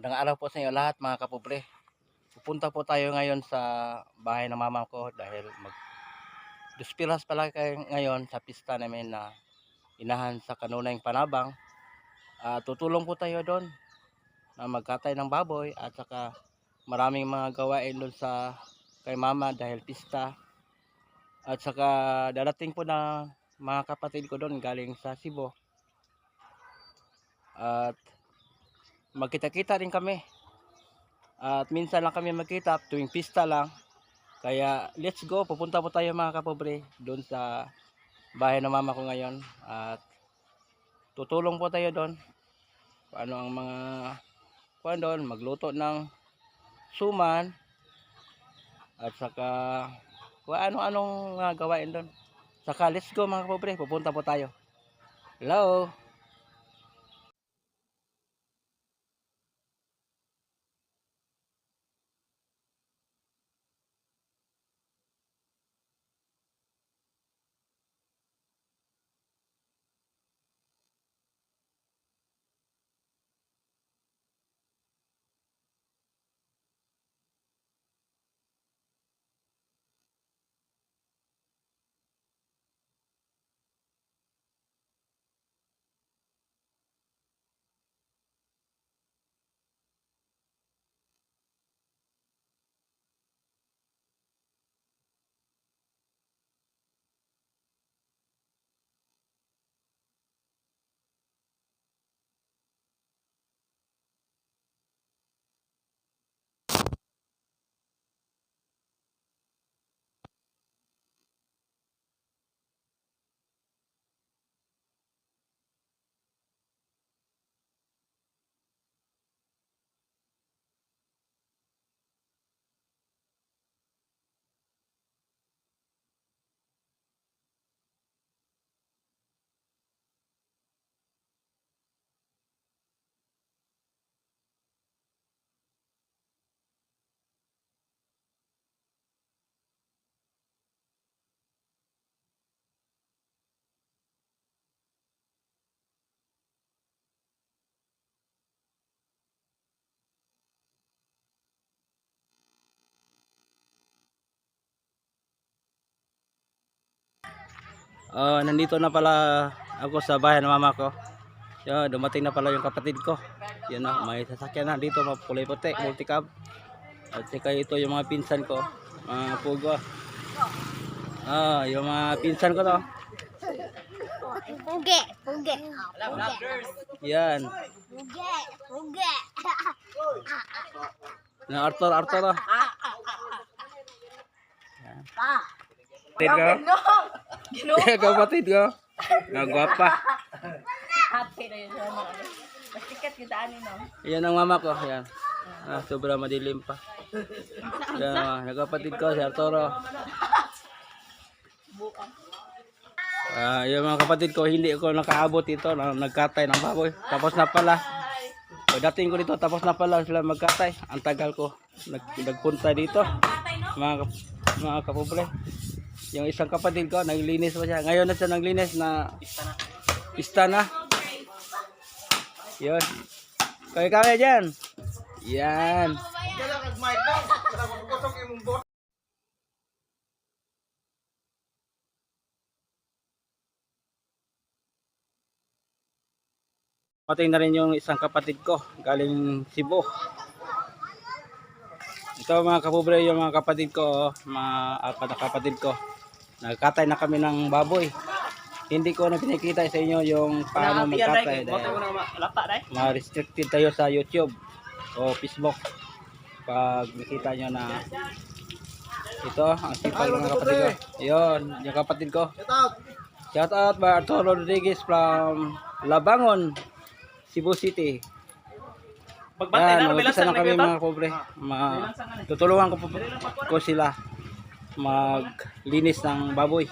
Magandang araw po sa inyo lahat mga kapobre. Pupunta po tayo ngayon sa bahay ng mama ko dahil mag Duspilas pala kayo ngayon sa pista namin na inahan sa kanunay panabang. Ah, tutulong po tayo doon na magkatay ng baboy at saka maraming mga gawain doon sa kay mama dahil pista. At saka darating po na mga kapatid ko doon galing sa Cebu. At magkita-kita rin kami. At minsan lang kami magkita tuwing pista lang. Kaya let's go, pupunta po tayo mga kapobre doon sa bahay ng mama ko ngayon. At tutulong po tayo doon. Paano ang mga kuan doon, magluto ng suman. At saka kung ano-anong mga gawain doon. Saka let's go mga kapobre, pupunta po tayo. Hello! Ah, nandito na pala ako sa bahay ng mama ko. Yan, dumating na pala yung kapatid ko. Yan na, may sasakyan na dito, mga kulay puti, multicab. At saka ito yung mga pinsan ko, mga pugo. Ah, yung mga pinsan ko to. Puge, puge. Yan, puge, puge. na Arthur, Arthur. oh. Pa. Kapatid ko. Yan, kapatid ko. Nagwapa. Happy na yun. ano, ano. Masikat kita ano no. Yan ang mama ko. Yan. Ah, sobra madilim pa. Yan, ah, nagkapatid ko si Arturo. Ah, yung mga kapatid ko, hindi ako nakaabot dito na nagkatay ng baboy. Tapos na pala. Pagdating ko dito, tapos na pala sila magkatay. Ang tagal ko nag, nagpunta dito. Mga, mga kapobre. Yung isang kapatid ko, naglinis pa siya. Ngayon na siya naglinis na pista na. Yun. Kaya kaya dyan. Yan. Patay na rin yung isang kapatid ko galing Cebu. Ito mga kapobre yung mga kapatid ko, oh, mga apat na kapatid ko. Nagkatay na kami ng baboy. Hindi ko na pinakita sa inyo yung paano magkatay dahil ma-restricted tayo sa YouTube o Facebook. Pag nakita nyo na ito ang sipag ng kapatid ko. Yun yung kapatid ko. Shout out by Arturo Rodriguez from Labangon Cebu City. Pagbantay na bilasan na kami mga pobre Ma- tutulungan ko, po, ko sila maglinis ng baboy.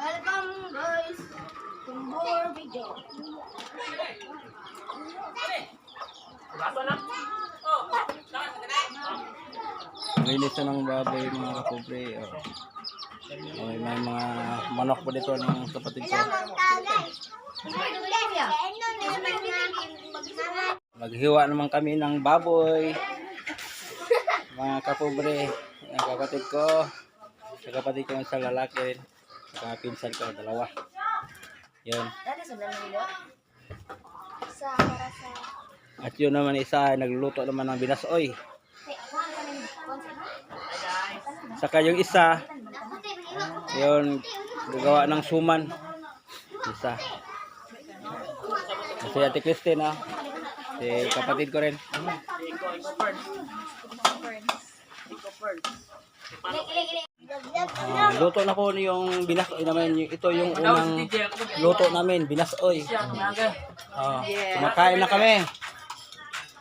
Welcome guys to more video. Linis na ng baboy mga kapobre. Oh. Oh, may mga manok pa dito ng kapatid ko. Maghiwa naman kami ng baboy. Mga kapobre. Ang kapatid ko. Sa kapatid ko sa lalaki. Sa pinsan ko, dalawa. Yun. At yun naman isa, nagluluto naman ng binasoy. Saka yung isa, yun, gagawa ng suman. Isa. Si Ate Christine, ah. Si kapatid ko rin. Ah, luto na po yung binasoy naman. Yung- Ito yung unang luto namin, binasoy. Oh, kumakain na kami.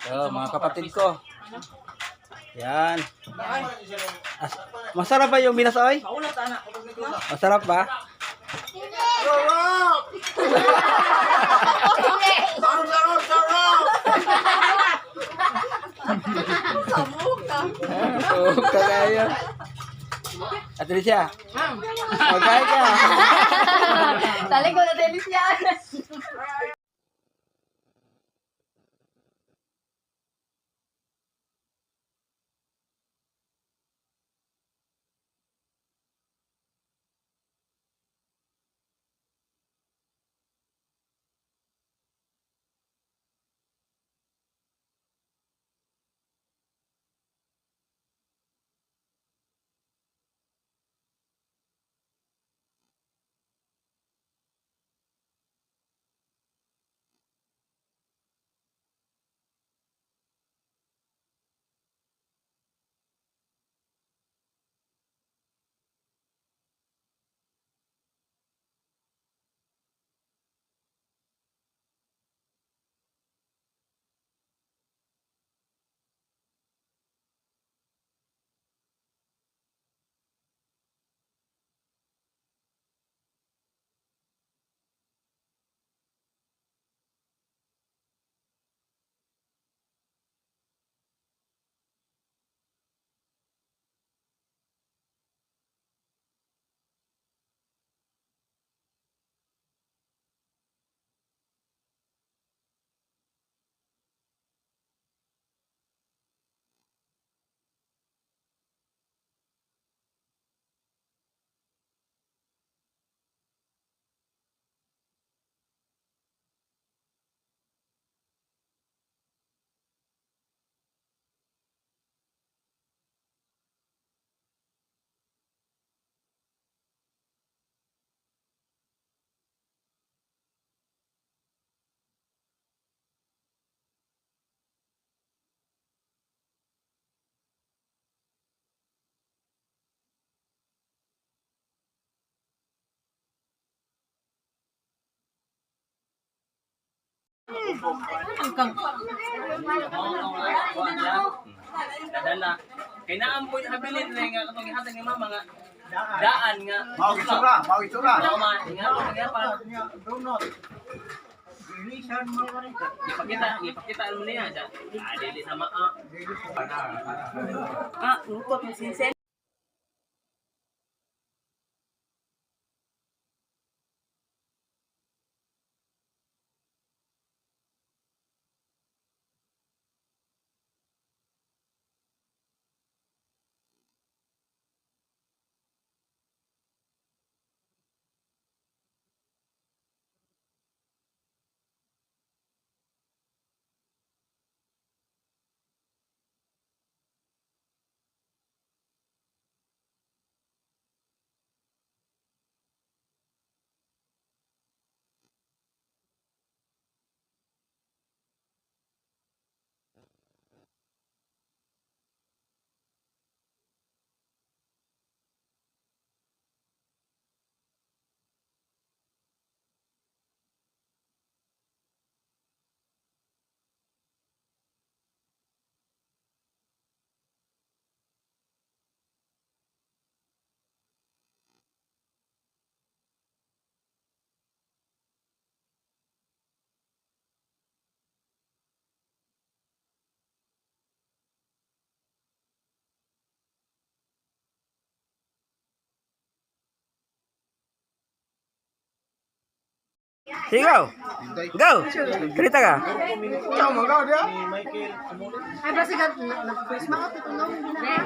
So, mga kapatid ko. Yan. As- masarap ba yung binasoy? Masarap ba? Oo, kagaya. Ate Alicia, magkain ka. Tali ko na yan. Dadala. Kay naampoy na habilin na nga katong gihatag ni mama nga daan nga. Mau itsura, mau itsura. Ako man, nga nga pa. Ipakita, ipakita mo niya. Ah, dili sama ah. Ah, lukot mo sinsen. Sige, go. Go. Salita ka. Ay, basta ka, nag-first mga tutulong, hindi na.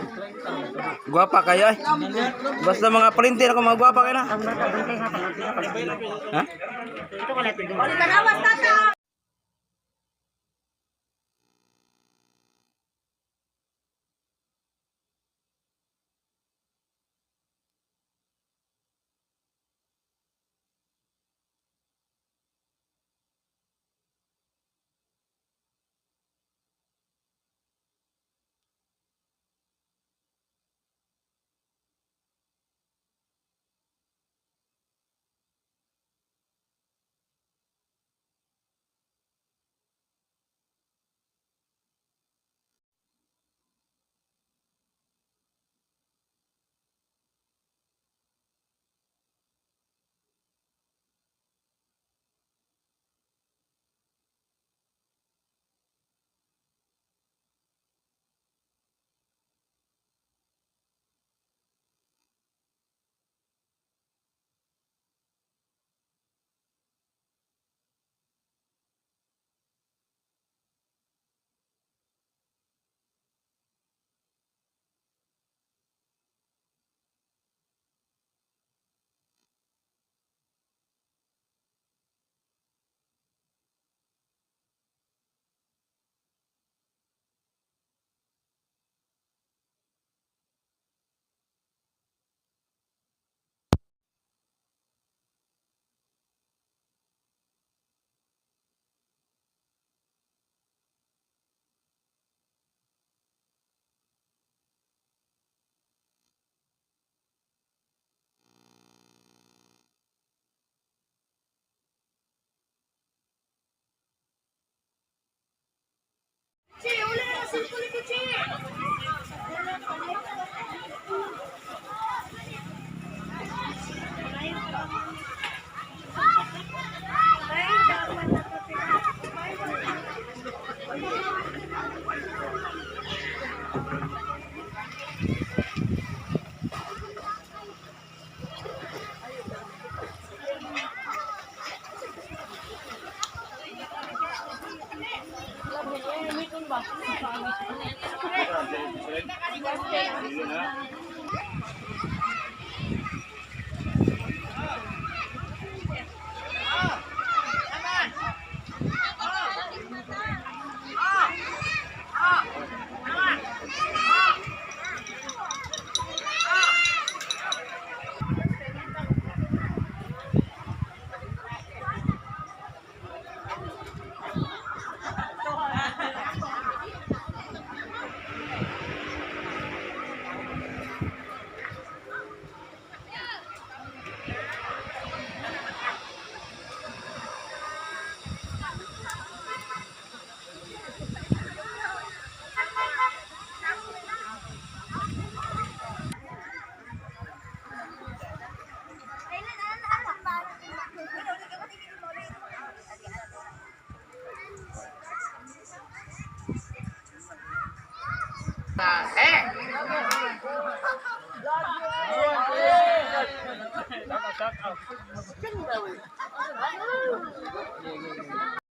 Guwapa kayo ay. Basta mga printer ako mga guwapa kayo na. Ha? Tanawas tata! listen to the chair. 对，谢谢。